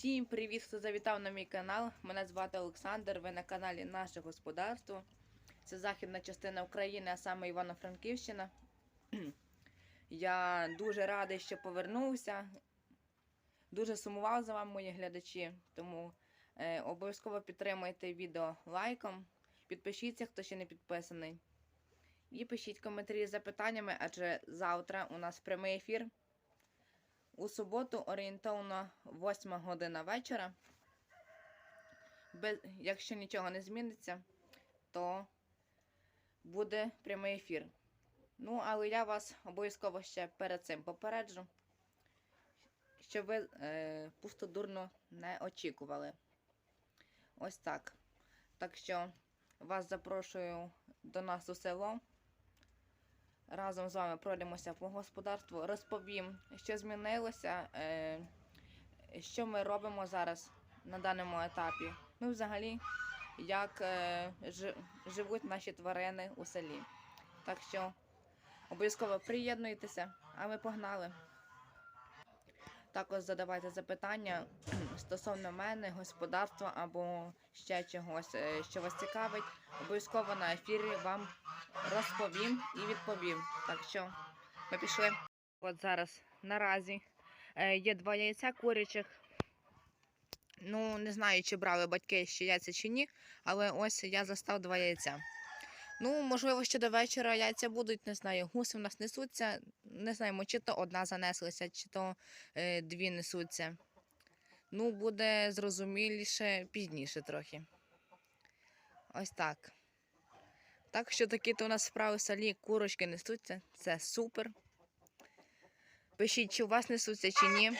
Всім привіт, хто завітав на мій канал. Мене звати Олександр. Ви на каналі Наше Господарство. Це західна частина України, а саме Івано-Франківщина. Я дуже радий, що повернувся. Дуже сумував за вами, мої глядачі. Тому е, обов'язково підтримуйте відео лайком. Підпишіться, хто ще не підписаний. І пишіть коментарі з запитаннями, адже завтра у нас прямий ефір. У суботу орієнтовно 8 година вечора. Без, якщо нічого не зміниться, то буде прямий ефір. Ну, але я вас обов'язково ще перед цим попереджу, щоб ви е, пустодурно не очікували. Ось так. Так що вас запрошую до нас у село. Разом з вами пройдемося по господарству, розповім, що змінилося, е, що ми робимо зараз на даному етапі. Ну, взагалі, як е, живуть наші тварини у селі. Так що обов'язково приєднуйтеся, а ми погнали. Також задавайте запитання стосовно мене, господарства або ще чогось, е, що вас цікавить. Обов'язково на ефірі вам розповім і відповім. Так що ми пішли. От зараз наразі е, є два яйця курячих. Ну, не знаю, чи брали батьки ще яйця чи ні, але ось я застав два яйця. Ну, можливо, ще до вечора яйця будуть, не знаю, гуси в нас несуться. Не знаємо, чи то одна занеслася, чи то е, дві несуться. Ну, буде зрозуміліше пізніше трохи. Ось так. Так що такі то у нас справи в селі, курочки несуться, це супер. Пишіть, чи у вас несуться, чи ні.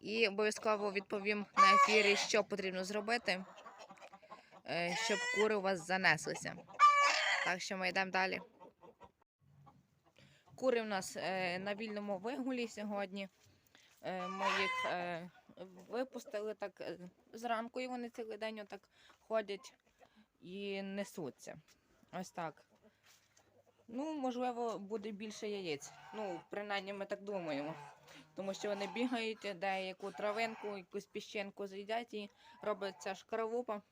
І обов'язково відповім на ефірі, що потрібно зробити, е, щоб кури у вас занеслися. Так що ми йдемо далі. Кури в нас е, на вільному вигулі сьогодні. Е, Ми їх випустили так зранку, і вони цілий день отак ходять і несуться. Ось так. Ну, можливо, буде більше яєць. Ну, принаймні ми так думаємо. Тому що вони бігають, деяку травинку, якусь піщинку з'їдять і робиться шкаровупа.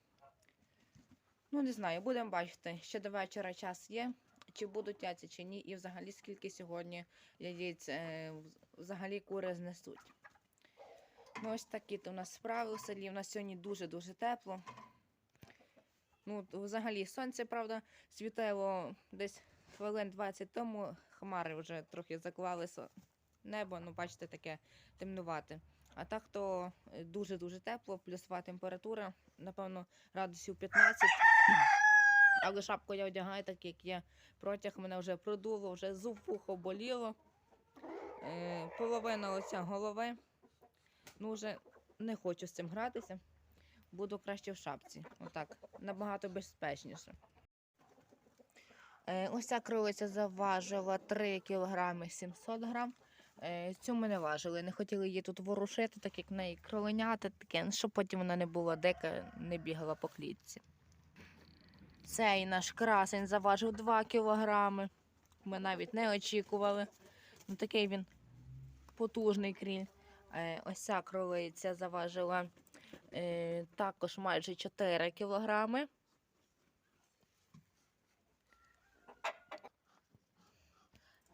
Ну, не знаю, будемо бачити. Ще до вечора час є, чи будуть яйця, чи ні, і взагалі скільки сьогодні яєць е, взагалі кури знесуть. Ну, ось такі то у нас справи у селі. У нас сьогодні дуже-дуже тепло. Ну, взагалі, сонце, правда, світило десь хвилин 20 тому. Хмари вже трохи заклалися небо, ну, бачите, таке темнувате. А так то е, дуже-дуже тепло, плюсова температура, напевно, градусів 15. Але шапку я одягаю, так як є протяг, мене вже продуло, вже зуб вухо боліло. Е, половина оця голови. Ну, вже не хочу з цим гратися. Буду краще в шапці. Отак, набагато безпечніше. Е, ось ця кролиця заважила 3 кг 700 грам. Е, цю ми не важили. Не хотіли її тут ворушити, так як в неї кроленята таке, ну, щоб потім вона не була дика, не бігала по клітці. Цей наш красень заважив 2 кг. Ми навіть не очікували. Ну, такий він потужний кріль. Е, ось ця кролиця заважила також майже 4 кілограми.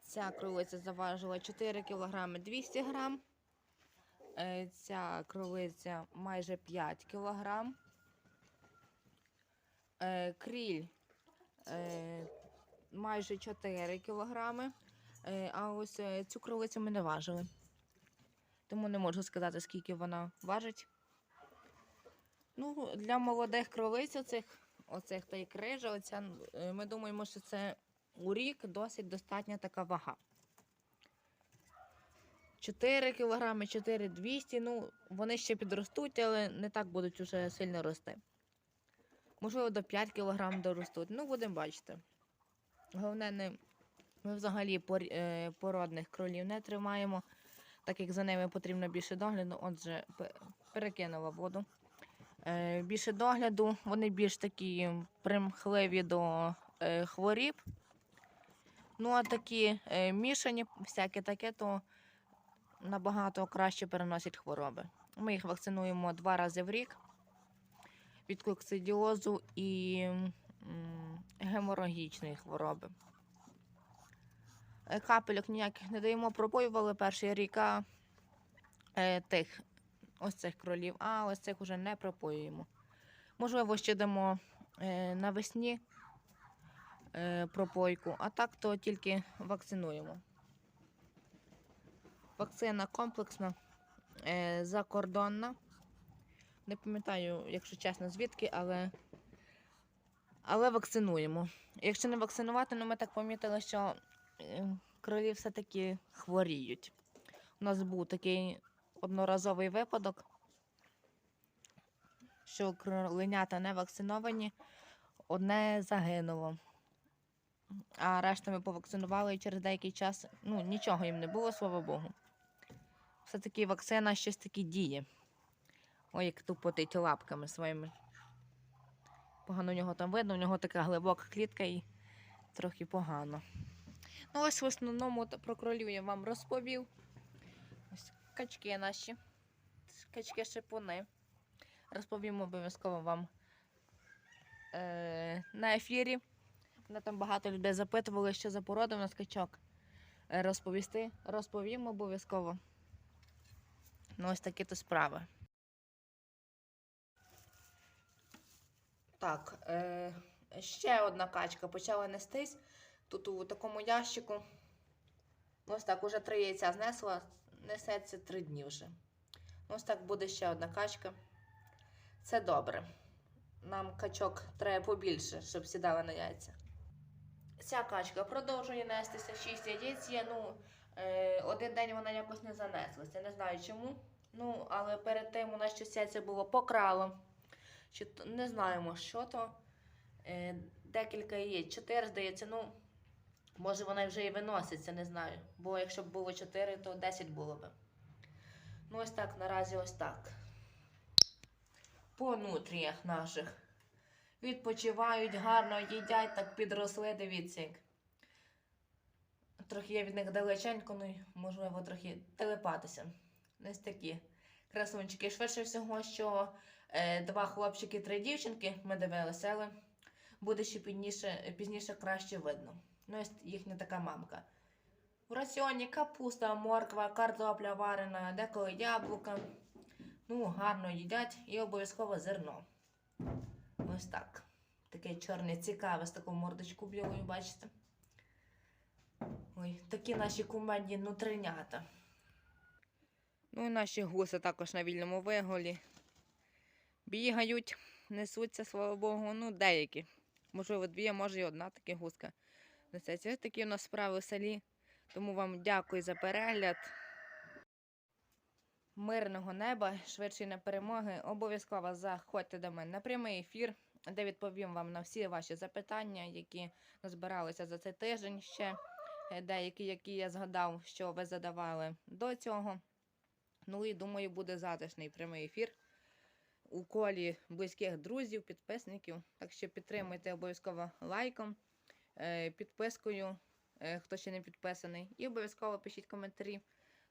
Ця кролиця заважила 4 кілограми 200 грам. Е, Ця кролиця майже 5 кілограм. Е, Кріль е, майже 4 кілограми. Е, А ось е, цю кролицю ми не важили. Тому не можу сказати, скільки вона важить. Ну, для молодих кролиць оцих, оцих та й крижа, оця, е, ми думаємо, що це у рік досить достатня така вага. 4 кг, 4200, ну, вони ще підростуть, але не так будуть уже сильно рости. Можливо, до 5 кг доростуть. Ну, будемо бачити. Головне, не, ми взагалі е, породних кролів не тримаємо, так як за ними потрібно більше догляду. Отже, перекинула воду. Е, більше догляду, вони більш такі примхливі до е, хворіб. Ну, а такі е, мішані, всяке таке, то набагато краще переносять хвороби. Ми їх вакцинуємо два рази в рік від коксидіозу і геморагічної хвороби. Капельок ніяких не даємо, пропоювали перший рік тих ось цих кролів, а ось цих уже не пропоюємо. Можливо, ще дамо е, навесні е, пропойку, а так то тільки вакцинуємо. Вакцина комплексна, е, закордонна. Не пам'ятаю, якщо чесно, звідки, але, але вакцинуємо. Якщо не вакцинувати, ну ми так помітили, що кролі все-таки хворіють. У нас був такий одноразовий випадок, що кроленята не вакциновані, одне загинуло. А решту ми повакцинували і через деякий час ну, нічого їм не було, слава Богу. Все-таки вакцина щось таки діє. Ой, як тупотить лапками своїми. Погано у нього там видно, у нього така глибока клітка і трохи погано. Ну, ось в основному про кролів я вам розповів. Качки наші, качки шипуни. Розповім обов'язково вам е, на ефірі. Мене там багато людей запитували, що за порода у нас качок. Е, розповісти, розповім обов'язково. Ну, ось такі то справи. Так, е, ще одна качка почала нестись. Тут у такому ящику. Ось так, уже три яйця знесла, несеться три дні вже. Ось так буде ще одна качка. Це добре. Нам качок треба побільше, щоб сідали на яйця. Ця качка продовжує нестися 6 яєць. Є, ну, е, один день вона якось не занеслася. Не знаю чому. Ну, але перед тим у нас щось яйця було покрало. Не знаємо, що то. Е, декілька яєць. Чотири, здається, ну, може вона вже і виноситься, не знаю. Бо якщо б було 4, то 10 було б. Ну, ось так, наразі ось так. По нутріях наших. Відпочивають, гарно їдять, так підросли, дивіться як. Трохи я від них далеченько, ну, можливо, трохи телепатися. Ось такі красунчики. Швидше всього, що е, два хлопчики, три дівчинки, ми дивилися, але буде ще пізніше, пізніше краще видно. Ну, їхня така мамка. В раціоні капуста, морква, картопля варена, деколи яблука. Ну, гарно їдять і обов'язково зерно. Ось так. Таке чорне, цікаве з таку мордочку білою, бачите? Ой, такі наші кумедні нутринята. Ну і наші гуси також на вільному виголі. Бігають, несуться, слава Богу, ну деякі. Можливо, дві, а може і одна така гуска несеться. Ось такі у нас справи в селі. Тому вам дякую за перегляд. Мирного неба, швидшої на перемоги. Обов'язково заходьте до мене на прямий ефір, де відповім вам на всі ваші запитання, які назбиралися за цей тиждень ще. Е, Деякі, які я згадав, що ви задавали до цього. Ну і думаю, буде затишний прямий ефір у колі близьких друзів, підписників. Так що підтримуйте обов'язково лайком, підпискою, е, хто ще не підписаний, і обов'язково пишіть коментарі.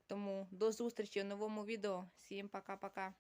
Тому до зустрічі в новому відео. Всім пока-пока.